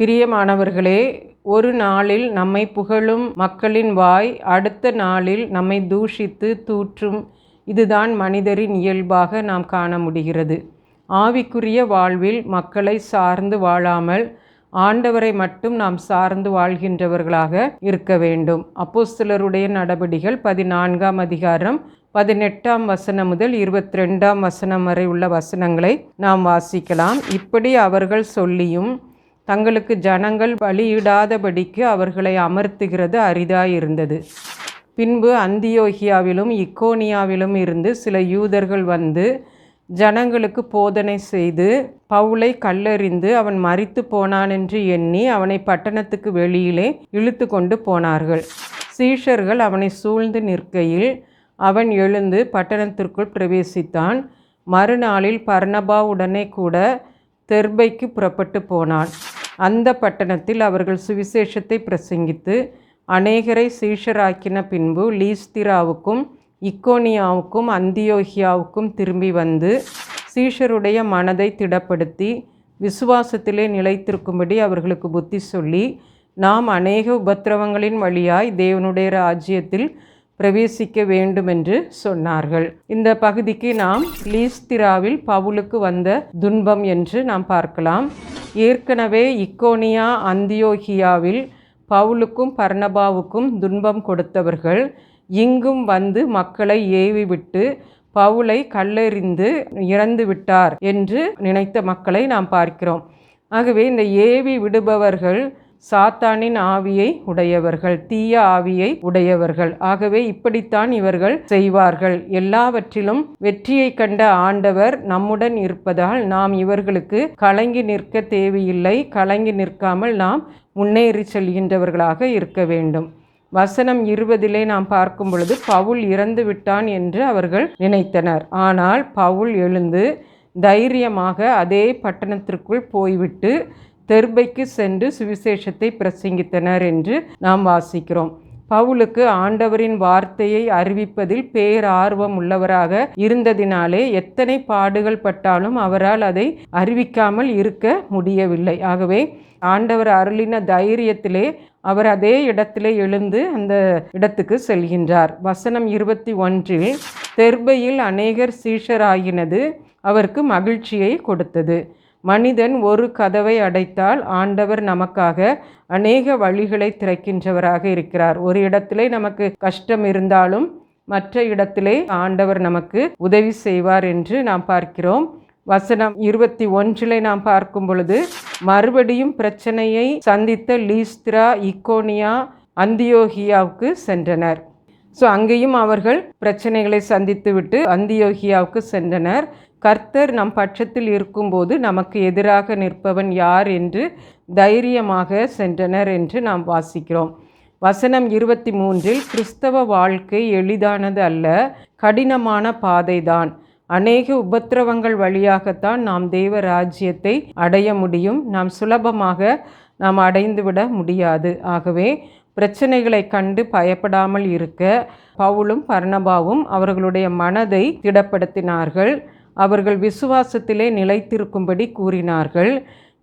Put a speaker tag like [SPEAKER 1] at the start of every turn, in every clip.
[SPEAKER 1] பிரியமானவர்களே ஒரு நாளில் நம்மை புகழும் மக்களின் வாய் அடுத்த நாளில் நம்மை தூஷித்து தூற்றும் இதுதான் மனிதரின் இயல்பாக நாம் காண முடிகிறது. ஆவிக்குரிய வாழ்வில் மக்களை சார்ந்து வாழாமல் ஆண்டவரை மட்டும் நாம் சார்ந்து வாழ்கின்றவர்களாக இருக்க வேண்டும். அப்போஸ்தலருடைய நடபடிகள் பதினான்காம் அதிகாரம் பதினெட்டாம் வசனம் முதல் இருபத்தி ரெண்டாம் வசனம் வரை உள்ள வசனங்களை நாம் வாசிக்கலாம். இப்படி அவர்கள் சொல்லியும் தங்களுக்கு ஜனங்கள் பலியிடாதபடிக்கு அவர்களை அமர்த்துகிறது அரிதாயிருந்தது. பின்பு அந்தியோகியாவிலும் இக்கோனியாவிலும் இருந்து சில யூதர்கள் வந்து ஜனங்களுக்கு போதனை செய்து பவுலை கல்லறிந்து அவன் மறித்து போனான் என்று எண்ணி அவனை பட்டணத்துக்கு வெளியிலே இழுத்து கொண்டு போனார்கள். சீஷர்கள் அவனை சூழ்ந்து நிற்கையில் அவன் எழுந்து பட்டணத்திற்குள் பிரவேசித்தான். மறுநாளில் பர்ணபாவுடனே கூட தெர்பைக்கு புறப்பட்டு போனான். அந்த பட்டணத்தில் அவர்கள் சுவிசேஷத்தை பிரசங்கித்து அநேகரை சீஷராக்கின பின்பு லீஸ்திராவுக்கும் இக்கோனியாவுக்கும் அந்தியோகியாவுக்கும் திரும்பி வந்து சீஷருடைய மனதை திடப்படுத்தி விசுவாசத்திலே நிலைத்திருக்கும்படி அவர்களுக்கு புத்தி சொல்லி நாம் அநேக உபத்திரவங்களின் வழியாய் தேவனுடைய ராஜ்யத்தில் பிரவேசிக்க வேண்டும் என்று சொன்னார்கள். இந்த பகுதிக்கு நாம் லீஸ்திராவில் பவுலுக்கு வந்த துன்பம் என்று நாம் பார்க்கலாம். ஏற்கனவே இக்கோனியா அந்தியோகியாவில் பவுலுக்கும் பர்ணபாவுக்கும் துன்பம் கொடுத்தவர்கள் இங்கும் வந்து மக்களை ஏவி விட்டு பவுலை கல்லெறிந்து இறந்து விட்டார் என்று நினைத்த மக்களை நாம் பார்க்கிறோம். ஆகவே இந்த ஏவி விடுபவர்கள் சாத்தானின் ஆவியை உடையவர்கள் தீய ஆவியை உடையவர்கள். ஆகவே இப்படித்தான் இவர்கள் செய்வார்கள். எல்லாவற்றிலும் வெற்றியை கண்ட ஆண்டவர் நம்முடன் இருப்பதால் நாம் இவர்களுக்கு கலங்கி நிற்க தேவையில்லை. கலங்கி நிற்காமல் நாம் முன்னேறி செல்கின்றவர்களாக இருக்க வேண்டும். வசனம் இருபதிலே நாம் பார்க்கும் பொழுது பவுல் இறந்து விட்டான் என்று அவர்கள் நினைத்தனர். ஆனால் பவுல் எழுந்து தைரியமாக அதே பட்டணத்திற்குள் போய்விட்டு தெர்பைக்கு சென்று சுவிசேஷத்தை பிரசங்கித்தனர் என்று நாம் வாசிக்கிறோம். பவுலுக்கு ஆண்டவரின் வார்த்தையை அறிவிப்பதில் பேரார்வம் உள்ளவராக இருந்ததினாலே எத்தனை பாடுகள் பட்டாலும் அவரால் அதை அறிவிக்காமல் இருக்க முடியவில்லை. ஆகவே ஆண்டவர் அருளின தைரியத்திலே அவர் அதே இடத்திலே எழுந்து அந்த இடத்துக்கு செல்கின்றார். வசனம் இருபத்தி ஒன்றில் தெர்பையில் அநேகர் சீஷராகினது அவருக்கு மகிழ்ச்சியை கொடுத்தது. மனிதன் ஒரு கதவை அடைத்தால் ஆண்டவர் நமக்காக அநேக வழிகளை திறக்கின்றவராக இருக்கிறார். ஒரு இடத்திலே நமக்கு கஷ்டம் இருந்தாலும் மற்ற இடத்திலே ஆண்டவர் நமக்கு உதவி செய்வார் என்று நாம் பார்க்கிறோம். வசனம் இருபத்தி ஒன்றிலே நாம் பார்க்கும் பொழுது மறுபடியும் பிரச்சனையை சந்தித்த லீஸ்திரா இக்கோனியா அந்தியோகியாவுக்கு சென்றனர். ஸோ அங்கேயும் அவர்கள் பிரச்சனைகளை சந்தித்துவிட்டு அந்தியோகியாவுக்கு சென்றனர். கர்த்தர் நம் பட்சத்தில் இருக்கும்போது நமக்கு எதிராக நிற்பவன் யார் என்று தைரியமாக சென்றனர் என்று நாம் வாசிக்கிறோம். வசனம் இருபத்தி மூன்றில் கிறிஸ்தவ வாழ்க்கை எளிதானது அல்ல கடினமான பாதைதான். அநேக உபத்திரவங்கள் வழியாகத்தான் நாம் தெய்வ ராஜ்யத்தை அடைய முடியும். நாம் சுலபமாக நாம் அடைந்துவிட முடியாது. ஆகவே பிரச்சனைகளை கண்டு பயப்படாமல் இருக்க பவுலும் பர்ணபாவும் அவர்களுடைய மனதை திடப்படுத்தினார்கள். அவர்கள் விசுவாசத்திலே நிலைத்திருக்கும்படி கூறினார்கள்.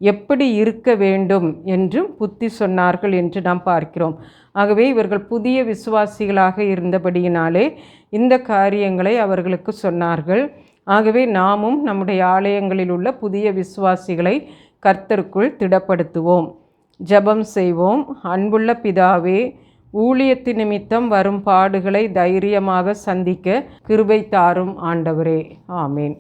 [SPEAKER 1] எப்படி இருக்க வேண்டும் என்றும் புத்தி சொன்னார்கள் என்று நாம் பார்க்கிறோம். ஆகவே இவர்கள் புதிய விசுவாசிகளாக இருந்தபடியினாலே இந்த காரியங்களை அவர்களுக்கு சொன்னார்கள். ஆகவே நாமும் நம்முடைய ஆலயங்களில் உள்ள புதிய விசுவாசிகளை கர்த்தருக்குள் திடப்படுத்துவோம். ஜபம் செய்வோம். அன்புள்ள பிதாவே ஊழியத்து நிமித்தம் வரும் பாடுகளை தைரியமாக சந்திக்க கிருபை தாரும் ஆண்டவரே. ஆமேன்.